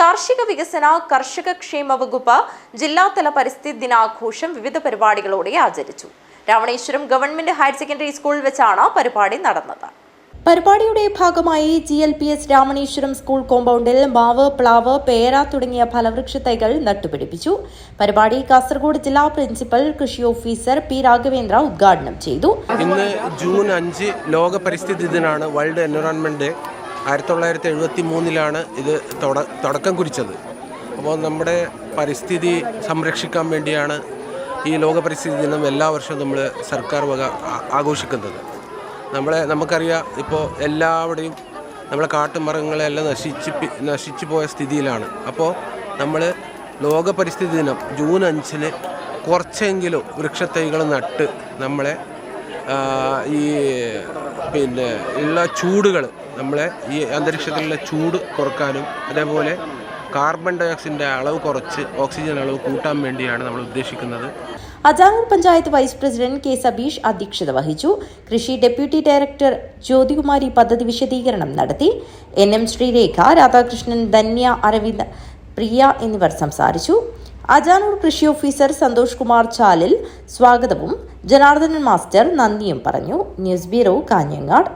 കാർഷിക വികസന കർഷക ക്ഷേമ വകുപ്പ് ജില്ലാതല പരിസ്ഥിതി ദിനാഘോഷം വിവിധ പരിപാടികളോടെ ആചരിച്ചു. രാവണേശ്വരം ഗവൺമെന്റ് ഹയർ സെക്കൻഡറി സ്കൂളിൽ വെച്ചാണ് പരിപാടി നടന്നത്. പരിപാടിയുടെ ഭാഗമായി G L P S Ramaneswaram school കോമ്പൗണ്ടിൽ മാവ് പ്ലാവ് പേര തുടങ്ങിയ ഫലവൃക്ഷ തൈകൾ നട്ടുപിടിപ്പിച്ചു. പരിപാടി കാസർഗോഡ് ജില്ലാ പ്രിൻസിപ്പൽ കൃഷി ഓഫീസർ പി രാഘവേന്ദ്ര ഉദ്ഘാടനം ചെയ്തു. ഇന്ന് ജൂൺ അഞ്ച് ലോക പരിസ്ഥിതി ദിനമാണ് വേൾഡ് എൻവയോൺമെന്റ് ഡേ ആയിരത്തി തൊള്ളായിരത്തി എഴുപത്തി മൂന്നിലാണ് ഇത് തുട- തുടക്കം കുറിച്ചത്. അപ്പോൾ നമ്മുടെ പരിസ്ഥിതി സംരക്ഷിക്കാൻ വേണ്ടിയാണ് ഈ ലോക പരിസ്ഥിതി ദിനം എല്ലാ വർഷവും നമ്മൾ സർക്കാർ വക ആഘോഷിക്കുന്നത്. നമ്മളെ നമുക്കറിയാം ഇപ്പോൾ എല്ലാവിടെയും നമ്മളെ കാട്ടുമരങ്ങളെല്ലാം നശിച്ച് നശിച്ചു പോയ സ്ഥിതിയിലാണ്. അപ്പോൾ നമ്മൾ ലോക പരിസ്ഥിതി ദിനം ജൂൺ അഞ്ചിന് കുറച്ചെങ്കിലും വൃക്ഷത്തൈകൾ നട്ട് നമ്മളെ ഈ പിന്നെ ഉള്ള ചൂടുകൾ നമ്മളെ ഈ അന്തരീക്ഷത്തിലുള്ള ചൂട് കുറക്കാനും അതേപോലെ കാർബൺ ഡൈ ഓക്സൈഡിന്റെ അളവ് കുറച്ച് ഓക്സിജൻ അളവ് കൂട്ടാൻ വേണ്ടിയാണ് നമ്മൾ ഉദ്ദേശിക്കുന്നത്. Ajanur panchayat vice president K Sabeesh അധ്യക്ഷത വഹിച്ചു. കൃഷി ഡെപ്യൂട്ടി ഡയറക്ടർ ജ്യോതികുമാരി പദ്ധതി വിശദീകരണം നടത്തി. എൻ എം ശ്രീരേഖ രാധാകൃഷ്ണൻ ധന്യ അരവിന്ദ് പ്രിയ എന്നിവർ സംസാരിച്ചു. അജാനൂർ കൃഷി ഓഫീസർ സന്തോഷ് കുമാർ ചാലിൽ സ്വാഗതവും. ജനാർദ്ദനൻ മാസ്റ്റർ നന്ദിയും പറഞ്ഞു. News bureau Kanhangad.